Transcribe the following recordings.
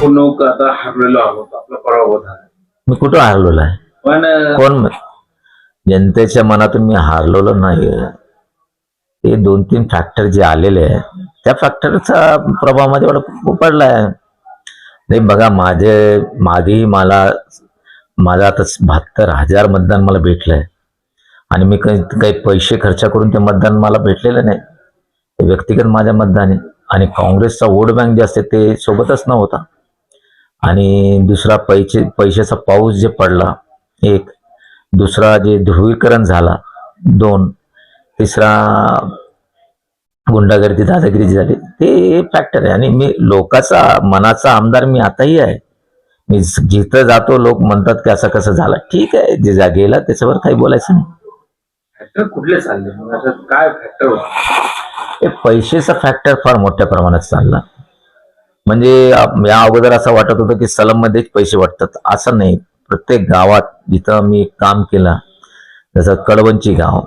निवडणूक आता हरलेलो आहोत. आपला पराभव झाला मी कुठं हारलेलो आहे? पण कोण जनतेच्या मनातून मी हारलेलो नाही ते दोन तीन फॅक्टर जे आलेले आहे त्या फॅक्टरचा प्रभाव माझ्यावर पडलाय नाही बघा माझे मागेही मला माझा आता बहात्तर हजार मतदान मला भेटलंय. आणि मी काही काही पैसे खर्च करून ते मतदान मला भेटलेलं नाही. ते व्यक्तिगत माझ्या मतदान आहे आणि काँग्रेसचा वोट बँक जे असते ते सोबतच नव्हता. आणि दुसरा पैसे पैशाचा पाऊस जे पडला एक. दुसरा जे ध्रुवीकरण झाला दोन. तिसरा गुंडागर्दी दादागिरी जी झाली ते फॅक्टर आहे. आणि मी लोकाचा मनाचा आमदार मी आताही आहे. मी जिथं जातो लोक म्हणतात की असं कसं झालं. ठीक आहे जे जा गेला त्याच्यावर काही बोलायचं नाही. फॅक्टर कुठले चालले? काय फॅक्टर हे पैशाचा फॅक्टर फार मोठ्या प्रमाणात चालला. म्हणजे या अगोदर असं वाटत होतं की सलममध्येच पैसे वाटतात. असं नाही. प्रत्येक गावात जिथं मी काम केलं जसं कडवंची गाव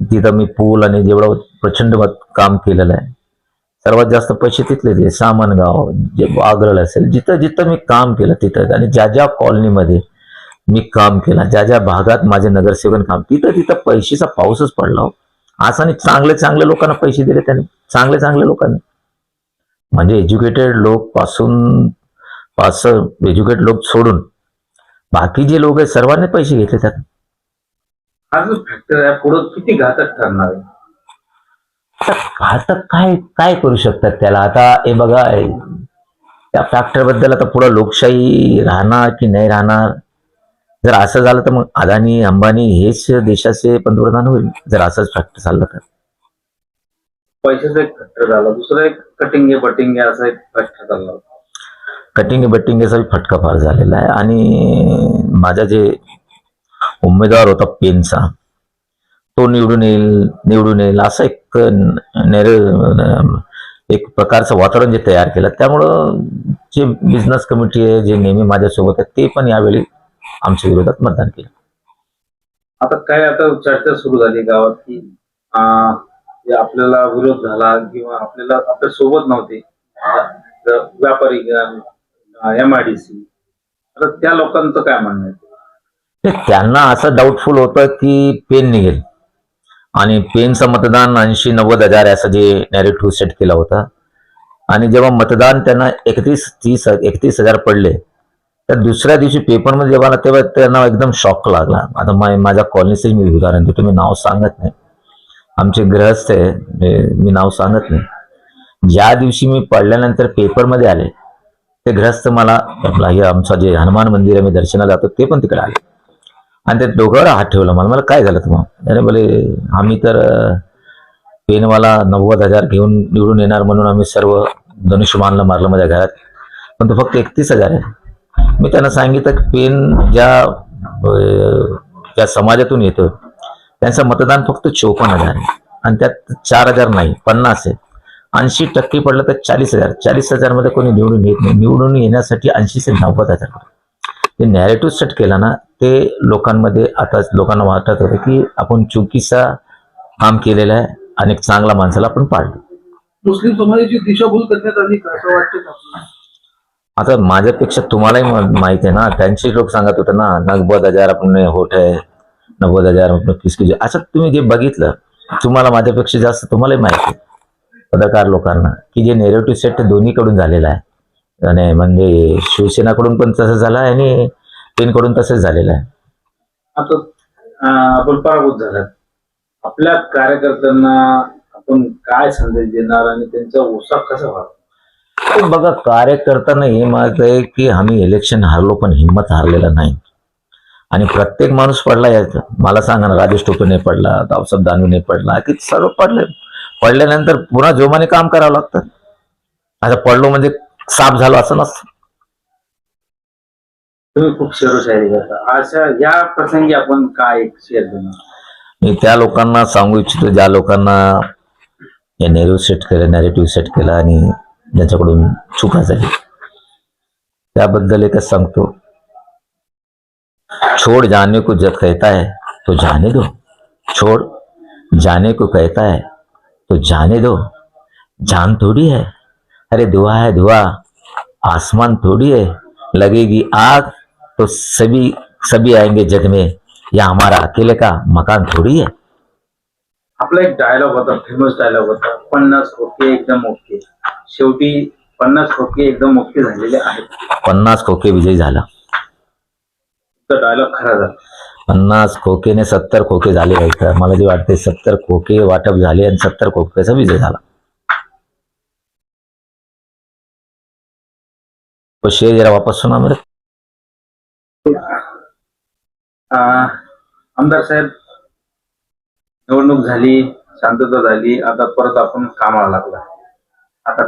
तिथं मी पूल आणि जेवढं प्रचंड मत- काम केलेलं आहे सर्वात जास्त पैसे तिथले ते सामनगाव जे आग्रल असेल जिथं जिथं मी काम केलं तिथं आणि ज्या ज्या कॉलनीमध्ये मी काम केलं ज्या ज्या भागात माझे नगरसेवक काम तिथं तिथं पैशाचा पाऊसच पडला हो. असं आणि चांगले चांगले लोकांना पैसे दिले त्यांनी. चांगले चांगले लोकांनी. म्हणजे एज्युकेटेड लोक पासून पास एज्युकेटेड लोक सोडून बाकी जे लोक आहेत सर्वांनी पैसे घेतले त्यात. हा जो फॅक्टर आहे. पुढे किती घातक ठरणार आहे? आता आता काय काय करू शकतात त्याला? आता हे बघा त्या फॅक्टरबद्दल आता पुढं लोकशाही राहणार की नाही राहणार? जर असं झालं तर मग अदानी अंबानी हेच देशाचे पंतप्रधान होईल जर असंच फॅक्टर चाललं तर. पैशाचा एक फॅक्टर झाला. दुसरा एक कटिंग बटिंग असा एक फॅक्टर होता कटिंग बटिंगचा फटका फार झालेला आहे. आणि माझा जे उमेदवार होता पेनचा तो निवडून येईल निवडून येईल असं एक नेरे एक प्रकारचं वातावरण जे तयार केलं. त्यामुळं जे बिझनेस कमिटी आहे जे नेहमी माझ्यासोबत आहे ते पण यावेळी आमच्या विरोधात मतदान केलं. आता काय आता चर्चा सुरू झाली गावात की जे आपल्याला विरोध झाला किंवा आपल्याला आपल्यासोबत नव्हते व्यापारी एम आय डी सी आता त्या लोकांचं काय म्हणणं आहे? त्यांना असं डाऊटफुल होतं की पेन निघेल. आणि पेनचं मतदान ऐंशी नव्वद हजार असं जे नॅरेटिव्ह सेट केला होता. आणि जेव्हा मतदान त्यांना एकतीस तीस एकतीस हजार पडले तर दुसऱ्या दिवशी पेपरमध्ये जेव्हा तेव्हा त्यांना एकदम शॉक लागला. आता माझ्या कॉलनीचे मी उदाहरण देतो मी नाव सांगत नाही. आमचे गृहस्थ आहे मी- मी नाव सांगत नाही. ज्या दिवशी मी पडल्यानंतर पेपरमध्ये आले ते गृहस्थ मला आपला हे आमचं जे हनुमान मंदिर आहे मी दर्शनाला जातो ते पण तिकडे आले. आणि ते डोक्यावर हात ठेवला मला. मला काय झालं तुम्हाला अरे बोले आम्ही तर पेनवाला नव्वद हजार घेऊन निवडून येणार म्हणून आम्ही सर्व धनुष्यमानला मारलं माझ्या घरात. पण तो फक्त एकतीस हजार आहे. मी त्यांना सांगितलं की पेन ज्या ज्या समाजातून येतो त्यांचं मतदान फक्त चोपन्न हजार आहे. आणि त्यात चार हजार नाही पन्नास आहे ऐंशी टक्के पडलं तर चाळीस हजार. चाळीस हजारमध्ये कोणी निवडून येत नाही. निवडून येण्यासाठी ऐंशी ते नव्वद हजार ते नॅरेटिव्ह सेट केला ना ते लोकांमध्ये आता लोकांना वाटत होतं की आपण चुकीचा काम केलेलं आहे आणि चांगला माणसाला आपण पाडलं मुस्लिम समाजाची दिशाभूल करण्यात आली असं वाटतं? आता माझ्यापेक्षा तुम्हालाही माहिती आहे ना त्यांचे लोक सांगत होते ना नव्वद हजार आपण होत आहे. नव्वद हजार आपण किसकी असं तुम्ही जे बघितलं तुम्हाला माझ्यापेक्षा जास्त तुम्हालाही माहिती आहे. पत्रकार लोकांना की जे नेरेटिव्ह सेट दोन्हीकडून झालेलं आहे. आणि म्हणजे शिवसेनाकडून पण तसं झालं आहे आणि पेनकडून तसंच झालेलं आहे. आता आपण पराभूत झालात आपल्या कार्यकर्त्यांना आपण काय संदेश देणार आणि त्यांचा उत्साह कसा व्हावा बघा कार्यकर्त्यांना हे माहीत आहे की आम्ही इलेक्शन हारलो पण हिंमत हारलेला नाही. आणि प्रत्येक माणूस पडला यायचा मला सांगा ना राजेश टोपे नाही पडला गावसाहेब दानवे नाही पडला की सर्व पडले. पडल्यानंतर पुन्हा जोमाने काम करावं लागतं. आता पडलो म्हणजे साफ झालो असं नसतं. तुम्ही खूप शेरोशायरी करता. अशा या प्रसंगी आपण काय एक शेअर देणार? मी त्या लोकांना सांगू इच्छितो ज्या लोकांना या नेहरू सेट केलं नॅरेटिव्ह सेट केलं आणि ज्याच्याकडून चुका झाली. त्याबद्दल एकच सांगतो. छोड़ जाने को जब कहता है तो जाने दो। छोड़ जाने को कहता है तो जाने दो। जान थोड़ी है। अरे दुआ है दुआ। आसमान थोड़ी है। लगेगी आग तो सभी सभी आएँगे जग में। या हमारा अकेले का मकान थोड़ी है। आपला एक डायलॉग होता फ़ेमस डायलॉग होता पन्नास खोके एकदम ओके शेवटी पन्नास खोके एकदम ओके झालेले आहेत. पन्नास खोके विजयी झाला। तो डायलॉग खरा झाला. पन्नास खोकेने सत्तर खोके झाले तर मला जे वाटते सत्तर खोके वाटप झाले आणि सत्तर खोकेचा विजय झाला. शेर जरा वापस सुना मेरे अं, आमदार साहेब निवडणूक झाली शांतता झाली आता परत आपण कामाला लागला. आता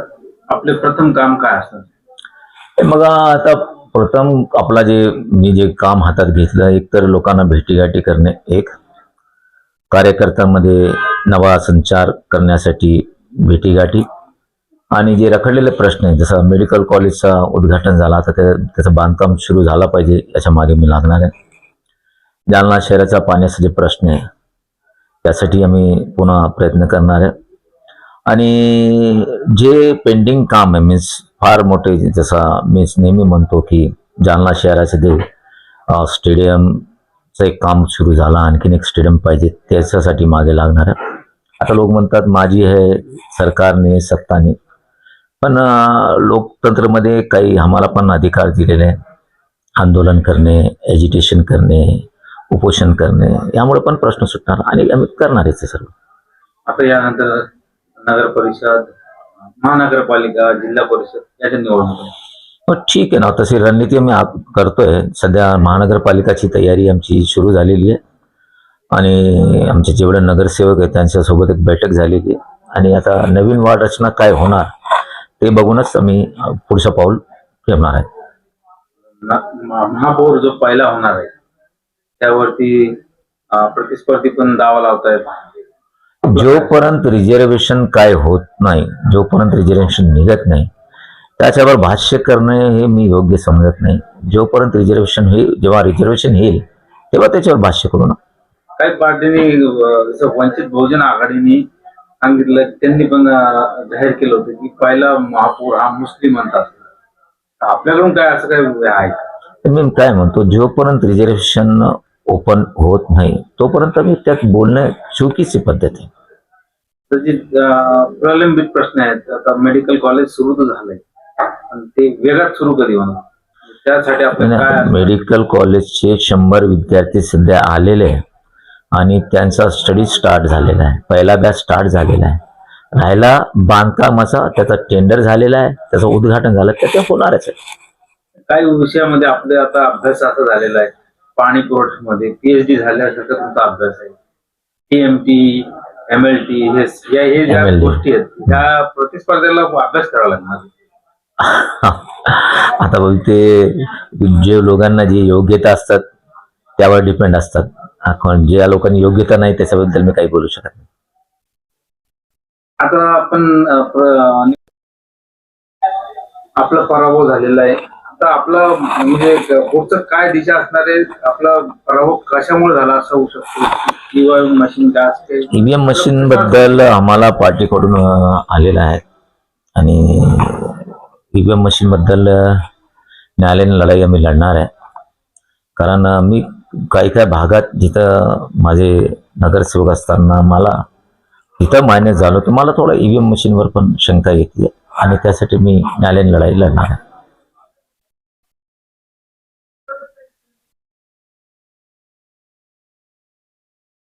आपले प्रथम काम काय असणार? मग आता प्रथम आपला जे मी जे काम हातात घेतलं एक तर लोकांना भेटीगाठी करणे एक. कार्यकर्त्यांमध्ये नवा संचार करण्यासाठी भेटीगाठी. आणि जे रखडलेले प्रश्न आहेत जसं मेडिकल कॉलेजचा उद्घाटन झाला तर ते त्याचं बांधकाम सुरू झालं पाहिजे याच्या मागे मी लागणार आहे. जालना शहराचा पाण्याचा जे प्रश्न आहे त्यासाठी आम्ही पुन्हा प्रयत्न करणार आहे. आणि जे पेंडिंग काम आहे मीन्स फार मोठे जसा मी नेहमी म्हणतो की जालना शहराचे देव स्टेडियमचं एक काम सुरू झालं आणखीन एक स्टेडियम पाहिजे त्याच्यासाठी मागे लागणार आहे. आता लोक म्हणतात माझी हे सरकारने सत्ताने पण लोकतंत्रमध्ये काही आम्हाला पण अधिकार दिलेले आहे आंदोलन करणे एजिटेशन करणे उपोषण करणे यामुळे पण प्रश्न सुटणार आणि आम्ही करणार आहे सर्व. आता यानंतर नगर परिषद महानगरपालिका जिल्हा परिषद याच्या निवडणूक. हो ठीक आहे ना तशी रणनीती आम्ही आप- करतोय. सध्या महानगरपालिकाची तयारी आमची सुरू झालेली आहे. आणि आमचे जेवढे नगरसेवक आहेत त्यांच्यासोबत एक बैठक झालेली आहे. आणि आता नवीन वार्ड रचना काय होणार ते बघूनच आम्ही अ, पुढचं पाऊल ठेवणार आहे. न- महापौर जो पहिला होणार आहे त्यावरती अं, प्रतिस्पर्धी पण दावा लावतायत. जोपर्यंत रिझर्वेशन काय होत नाही जोपर्यंत रिझर्वेशन निघत नाही त्याच्यावर भाष्य करणे हे मी योग्य समजत नाही. जोपर्यंत रिझर्वेशन होईल जेव्हा रिझर्वेशन येईल तेव्हा त्याच्यावर भाष्य करू ना काही पार्टीने वंचित बहुजन आघाडीने सांगितलं त्यांनी पण जाहीर केलं होतं की पहिला महापौर हा मुस्लिम म्हणतात. आपल्याकडून काय असं काय आहे मी काय म्हणतो जोपर्यंत रिझर्वेशन ओपन होत नाही. तोपर्यंत मी त्यात बोलणं चुकीची पद्धत आहे. तर जे प्रलंबित प्रश्न आहेत आता मेडिकल कॉलेज सुरू तर झालंय पण ते वेगात सुरू कधी होणार? त्यासाठी असणार? मेडिकल कॉलेजचे शंभर विद्यार्थी सध्या आलेले आहे आणि त्यांचा स्टडी स्टार्ट झालेला आहे. पहिला बॅच स्टार्ट झालेला आहे. राहिला बांधकामाचा त्याचा टेंडर झालेला आहे त्याचं उद्घाटन झालं तर ते होणारच आहे. काही विषयामध्ये आपले आता अभ्यास असा झालेला आहे. पाणी पुरवठ्यामध्ये पीएचडी झाल्यासारखा तुमचा अभ्यास आहे. टीएमटी एम एल टी हे या- हे ज्या MLT. गोष्टी आहेत त्या प्रतिस्पर्धेला अभ्यास करावा लागणार. आता बघ ते जे लोकांना जी योग्यता असतात त्यावर डिपेंड असतात. आपण ज्या लोकांनी योग्यता नाही त्याच्याबद्दल मी काही बोलू शकत नाही. आता आपण अ, प्र- आपला पराभव झालेला आहे. तर आपला म्हणजे पुढचं काय दिशा असणार आहे? आपला पराभव कशामुळे झाला असं होऊ शकतो? ईव्हीएम मशीन काय असते ईव्हीएम मशीन बद्दल आम्हाला पार्टीकडून आलेलं आहे. आणि ईव्हीएम मशीन बद्दल न्यायालयीन लढाई आम्ही लढणार आहे. कारण मी काही काही भागात जिथं माझे नगरसेवक असताना मला तिथं मान्य झालं तर मला थोडं ईव्हीएम मशीनवर पण शंका येते. आणि त्यासाठी मी न्यायालयीन लढाई लढणार आहे.